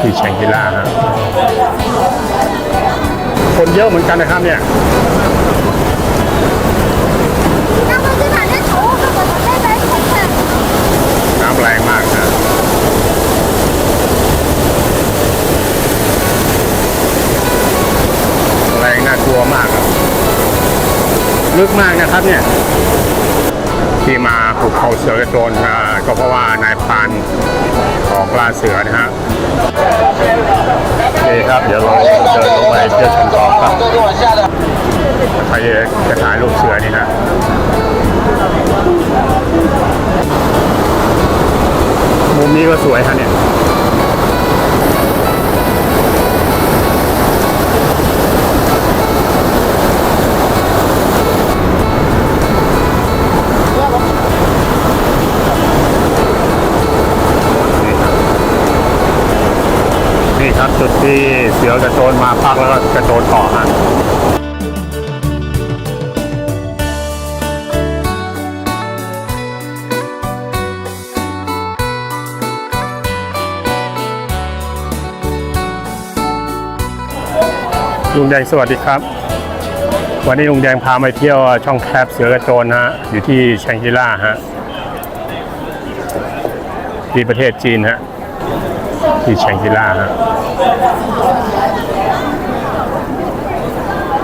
ที่แชงกิล่าฮะคนเยอะเหมือนกันนะครับเนี่ยน้ำแรงมากนะแรงน่ากลัวมากครับลึกมากนะครับเนี่ยที่มาปลูกเขาเสือกระโจนก็เพราะว่านายพันของกล้าเสือนะฮะ โอเคครับเดี๋ยวเราเดินลงไปเที่ยวชมต่อครับใครจะถ่ายรูปเสือนี่ฮะมุมนี้ก็สวยฮะเนี่ย นี่ครับจุดที่เสือกระโจนมาพักแล้วก็กระโจนต่อฮะลุงแดงสวัสดีครับ วันนี้ลุงแดงพามาเที่ยวช่องแคบเสือกระโจนฮะอยู่ที่แชงกิล่าฮะที่ประเทศจีนฮะ ที่แชงกิล่าฮะ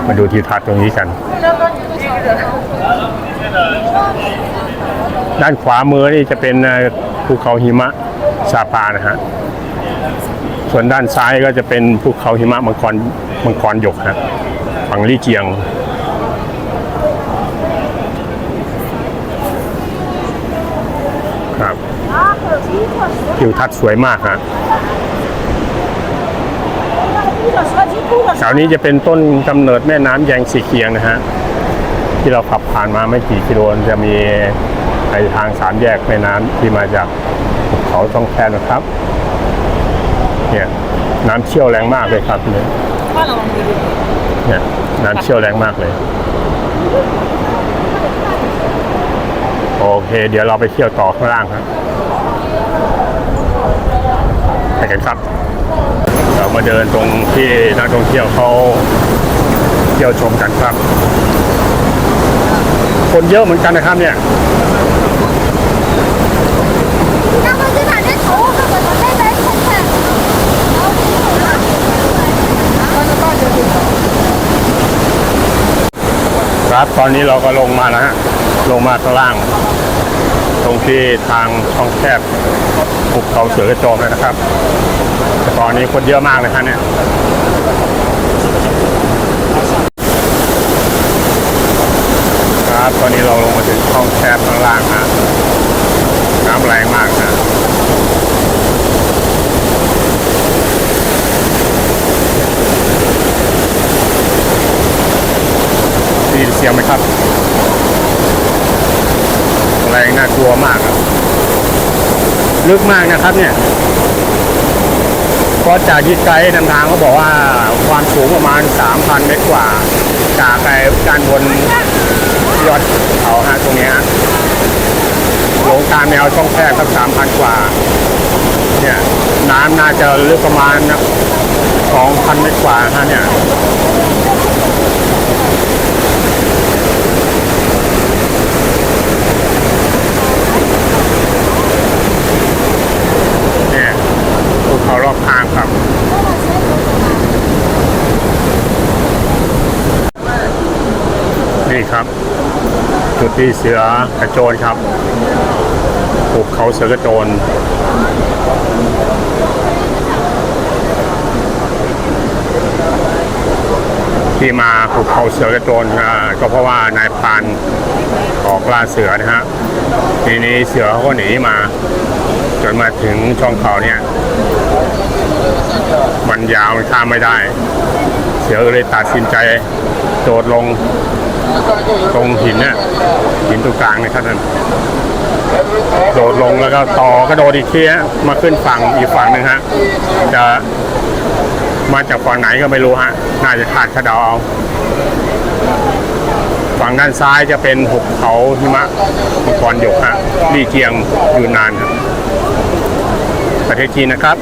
มาดูทิวทัศน์ตรงนี้กัน ด้านขวามือนี่จะเป็นภูเขาหิมะซาปานะฮะ ส่วนด้านซ้ายก็จะเป็นภูเขาหิมะมังกรมังกรหยกฮะฝั่งลี่เจียง ครับ ทิวทัศน์สวยมากฮะแถวนี้จะเป็นต้นกำเนิดแม่น้ำแยงสีเคียงนะฮะ ที่เราขับผ่านมาไม่กี่กิโลจะมีในทางสามแยกแม่น้ำที่มาจากภูเขาช่องแคบนะครับ เนี่ยน้ำเชี่ยวแรงมากเลยครับเนี่ยเนี่ยน้ำเชี่ยวแรงมากเลย โอเค เดี๋ยวเราไปเที่ยวต่อข้างล่างครับ ไปกันครับ เรามาเดินตรงที่นักท่องเที่ยวเขาเที่ยวชมกันครับ คนเยอะเหมือนกันนะครับเนี่ยครับตอนนี้เราก็ลงมานะฮะ ลงมาข้างล่าง ตรงที่ทางช่องแคบภูเขาเสือกระโจมเลยนะครับ แต่ตอนนี้คนเยอะมากเลยฮะเนี่ยครับตอนนี้เราลงมาถึงช่องแคบข้างล่างฮะน้ำแรงมากฮะได้ยินเสียงไหมครับ แรงน่ากลัวมากอะลึกมากนะครับเนี่ยเพราะจากที่ไกด์นำทางเขาบอกว่าความสูงประมาณ 3,000 เมตรกว่า จากไอ้ด้านบนยอดเขาฮะตรงนี้ฮะลงตามแนวช่องแคบครับ3,000 กว่า เนี่ยน้ำน่าจะลึกประมาณ2,000 เมตรกว่าฮะเนี่ยภูเขารอบข้างครับ นี่ครับ ที่เสือกระโจนครับภูเขาเสือกระโจนที่มาภูเขาเสือกระโจนก็เพราะว่านายพรานออกล่าเสือนะฮะทีนี้เสือเขาก็หนีมา จนมาถึงช่องเขาเนี่ยมันยาวมันข้ามไม่ได้ เสือเลยตัดสินใจโดดลง ตรงหินเนี่ยหินตรงกลางนะครับนั่นโดดลงแล้วก็ต่อกระโดดอีกทีมาขึ้นฝั่งอีกฝั่งหนึ่งฮะจะมาจากฝั่งไหนก็ไม่รู้ฮะน่าจะขาดขะเดาเอาฝั่งด้านซ้ายจะเป็นหุบเขาหิมะมังกรหยกฮะลี่เจียงอยูนนานครับประเทศจีนนะครับ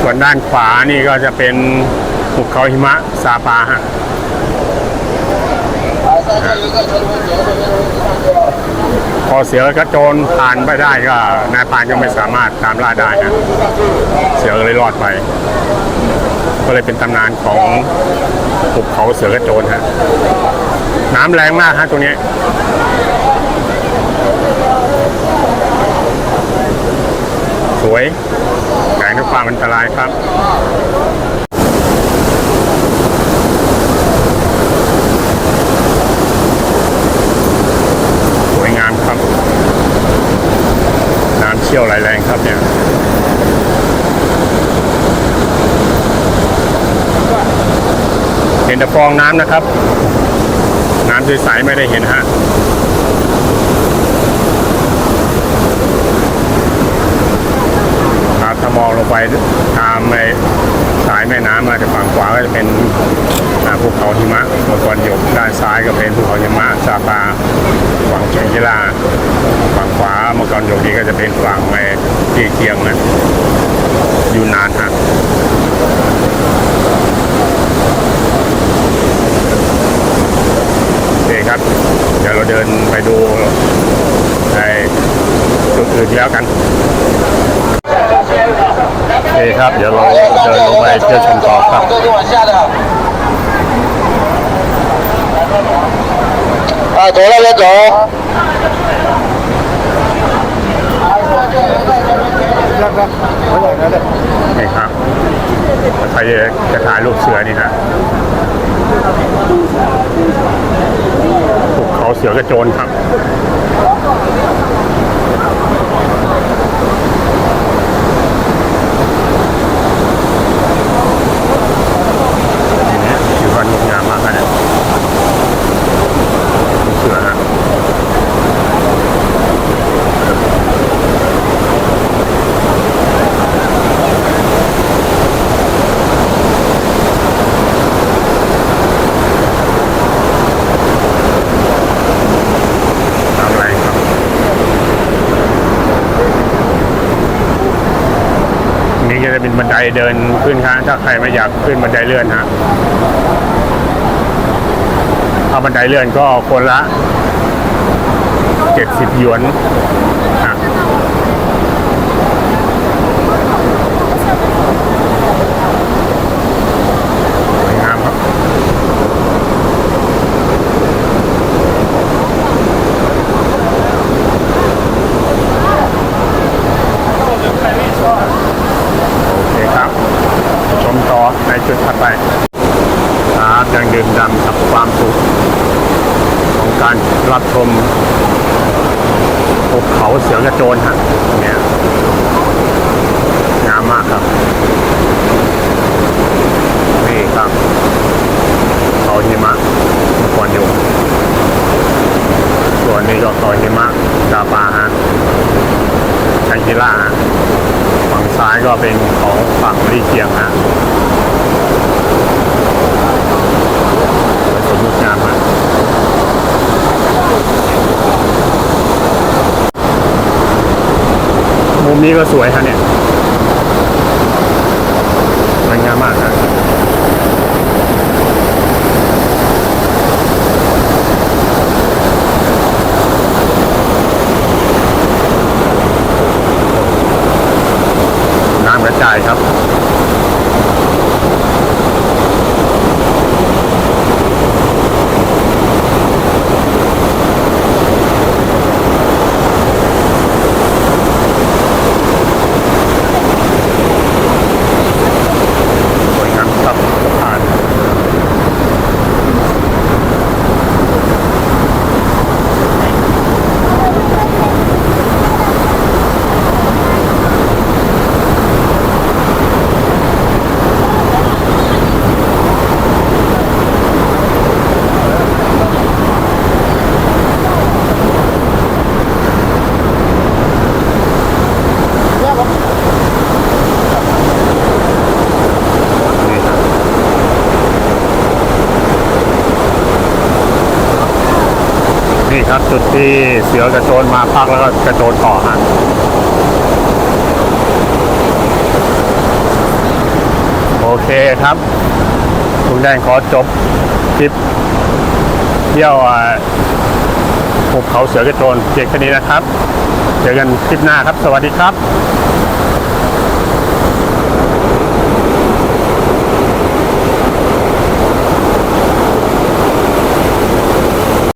ส่วนด้านขวานี่ก็จะเป็นภูเขาหิมะซาปาฮะ พอเสือกระโจนผ่านไปได้ก็นายพานก็ไม่สามารถตามล่าได้นะเสือเลยรอดไป ก็เลยเป็นตำนานของภูเขาเสือกระโจนฮะน้ำแรงมากฮะตรงนี้สวยแต่ด้วยความอันตรายครับ สวยงามครับ น้ำเชี่ยวไหลแรง ครับเนี่ยเห็นแต่ฟองน้ำนะครับ น้ำใสๆไม่ได้เห็นฮะครับถ้ามองลงไปตามใน สายแม่น้ำมาจากฝั่งขวาก็จะเป็นภูเขาหิมะมังกรหยกด้านซ้ายก็เป็นภูเขาหิมะซาปาฝั่งเชียงกิลาฝั่งขวามังกรหยกนี่ก็จะเป็นฝั่งในที่เคียงนะอยู่นานฮะโอเคครับ เดี๋ยวเราเดินไปดูในจุดอื่นแล้วกัน เคครับ เดี๋ยวเราเดินลงไปเที่ยวชมต่อครับ 都是往下的。啊，走那边走。 นี่ครับใครจะถ่ายรูปเสือนี่ฮะภูเขาเสือกระโจนครับ จะเป็นบันไดเดินขึ้นครับถ้าใครไม่อยากขึ้นบันไดเลื่อนฮะถ้าบันไดเลื่อนก็คนละ 70 หยวนฮะสวยงามครับ โอเคครับ ชมต่อในจุดถัดไปครับยังดื่มด่ำกับความสุข ของกา รับชมภูเขาเสือกระโจนฮะเนี่ยงามมากครับ นี่ครับเขาหิมะก่อนอยู่ส่วนนี้ก็เขาหิมะดาปาฮะชังกิล่าฮะฝั่งซ้ายก็เป็นของฝั่งลี่เคียงฮะสวยงดงา มุมนี้ก็สวยครับเนี่ยสวยงามมากฮะน้ำกระจายครับ สวยงามครับสะพานนี่ครับ นี่ครับจุดที่เสือกระโจนมาพักแล้วก็กระโจนต่อฮะโอเคครับลุงแดงขอจบคลิปเที่ยวภูเขาเสือกระโจนเพียงแค่นี้นะครับ เจอกันคลิปหน้าครับ สวัสดีครับ